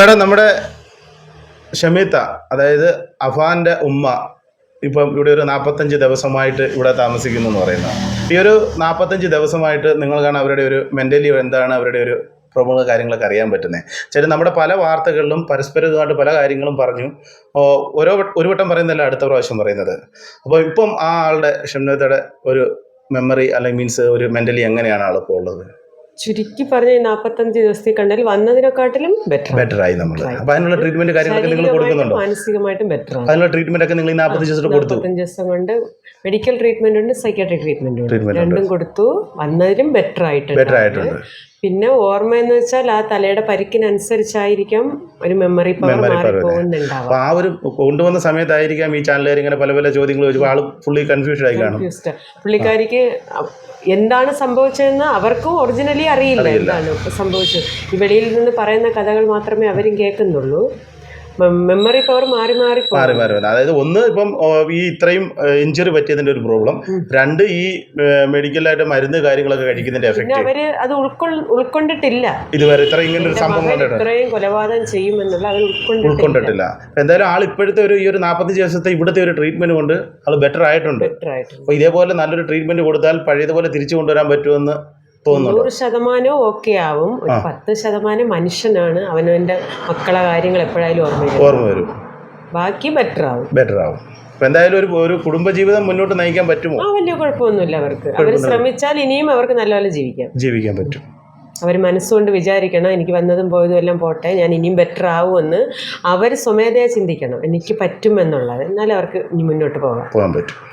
Madam നമ്മുടെ ഷമീത്ത അതായത് അഫാന്റെ ഉമ്മ ഇപ്പം ഇവിടെ ഒരു നാൽപ്പത്തഞ്ച് ദിവസമായിട്ട് ഇവിടെ താമസിക്കുന്നു എന്ന് പറയുന്നത്. ഈ ഒരു നാൽപ്പത്തഞ്ച് ദിവസമായിട്ട് നിങ്ങൾ കാണാൻ അവരുടെ ഒരു മെന്റലി എന്താണ് അവരുടെ ഒരു പ്രമുഖ കാര്യങ്ങളൊക്കെ അറിയാൻ പറ്റുന്നത്. ചില നമ്മുടെ പല വാർത്തകളിലും പരസ്പരമായിട്ട് പല കാര്യങ്ങളും പറഞ്ഞു. ഓരോ ഒരു വട്ടം പറയുന്നതല്ല അടുത്ത പ്രാവശ്യം പറയുന്നത്. അപ്പോൾ ഇപ്പം ആ ആളുടെ ഷംനത്തയുടെ ഒരു മെമ്മറി അല്ലെങ്കിൽ മീൻസ് ഒരു മെന്റലി എങ്ങനെയാണ് ആളിപ്പോൾ ഉള്ളത്? ചുരുക്കി പറഞ്ഞ നാപ്പത്തഞ്ച് നാൽപ്പത്തഞ്ച് ദിവസത്തിൽ കണ്ടാൽ വന്നതിനെക്കാട്ടിലും ബെറ്റർ ബെറ്റർ ആയി നമ്മൾ. അപ്പൊ അതിനുള്ള ട്രീറ്റ്മെന്റ് കാര്യങ്ങളൊക്കെ നിങ്ങൾ കൊടുക്കുന്നുണ്ടോ? മാനസികമായിട്ടും ബെറ്റർ അതിനുള്ള ട്രീറ്റ്മെന്റ് ഒക്കെ നിങ്ങൾ നാൽപ്പത്തഞ്ച് ദിവസം കൊടുത്തു? നാൽപ്പത്തഞ്ച് ദിവസം കൊണ്ട് മെഡിക്കൽ ട്രീറ്റ്മെന്റ് ഉണ്ട് സൈക്കാട്രിക് ട്രീറ്റ്മെന്റ് ഉണ്ട്. രണ്ടും കൊടുത്തു. വന്നതിലും ബെറ്റർ ആയിട്ടുണ്ട്. ബെറ്റർ ആയിട്ടുണ്ട്. പിന്നെ ഓർമ്മ എന്ന് വെച്ചാൽ ആ തലയുടെ പരിക്കിനനുസരിച്ചായിരിക്കും ഒരു മെമ്മറി പവർ Memory power മാറി അപ്പൊ ആ ഒരു കൊണ്ടുവന്ന സമയത്തായിരിക്കാം ഈ ചാനലുകാർ ഇങ്ങനെ പല പല ചോദ്യങ്ങൾ ഒരുപാട് പുള്ളി കൺഫ്യൂഷൻ ആയി കാണും. പുള്ളിക്കാരിക്ക് എന്താണ് സംഭവിച്ചതെന്ന് അവർക്കും ഒറിജിനലി അറിയില്ല. എന്താണ് സംഭവിച്ചത്. ഈ വെളിയിൽ നിന്ന് പറയുന്ന കഥകൾ മാത്രമേ അവരും കേൾക്കുന്നുള്ളൂ. മെമ്മറി പവർ മാറി മാറി മാറി മാറി വരും. അതായത് ഒന്ന് ഇപ്പം ഈ ഇത്രയും ഇഞ്ചുറി പറ്റിയതിന്റെ ഒരു പ്രോബ്ലം രണ്ട് ഈ മെഡിക്കലായിട്ട് മരുന്ന് കാര്യങ്ങളൊക്കെ കഴിക്കുന്നതിന്റെ എഫക്ട് അവർ അത് ഉൾക്കൊണ്ടിട്ടില്ല. ഇതുവരെ ഇത്ര ഇങ്ങനെ ഒരു സംഭവം ഇത്രയും കൊലപാതകം ചെയ്യുമെന്നുള്ള ഉൾക്കൊണ്ടിട്ടില്ല. എന്തായാലും ആൾ ഇപ്പോഴത്തെ ഒരു ഈ ഒരു നാൽപ്പത്തഞ്ച് ദിവസത്തെ ഇവിടുത്തെ ഒരു ട്രീറ്റ്മെന്റ് കൊണ്ട് ആൾ ബെറ്റർ ആയിട്ടുണ്ട്. അപ്പോൾ ഇതേപോലെ നല്ലൊരു ട്രീറ്റ്മെന്റ് കൊടുത്താൽ പഴയതുപോലെ തിരിച്ചു കൊണ്ടുവരാൻ പറ്റുമെന്ന് നൂറ് ശതമാനവും ഓക്കെ ആവും. ഒരു പത്ത് ശതമാനം മനുഷ്യനാണ് അവനവന്റെ മക്കളെ കാര്യങ്ങൾ എപ്പോഴായാലും ഓർമ്മ ഓർമ്മ വരും. ബാക്കി ബെറ്റർ ആവും. ബെറ്റർ ആവും. അപ്പൊ എന്തായാലും ഒരു ഒരു കുടുംബജീവിതം മുന്നോട്ട് നയിക്കാൻ പറ്റുമോ? ആ വലിയ കുഴപ്പമൊന്നുമില്ല അവർക്ക്. അവർ ശ്രമിച്ചാൽ ഇനിയും അവർക്ക് നല്ലപോലെ ജീവിക്കാം. ജീവിക്കാൻ പറ്റും. അവർ മനസ്സുകൊണ്ട് വിചാരിക്കണം എനിക്ക് വന്നതും പോയതും എല്ലാം പോട്ടെ ഞാൻ ഇനിയും ബെറ്റർ ആവുമെന്ന് അവർ സ്വമേധയാ ചിന്തിക്കണം. എനിക്ക് പറ്റുമെന്നുള്ളത്. എന്നാലും അവർക്ക് ഇനി മുന്നോട്ട് പോകാം. പോകാൻ പറ്റും.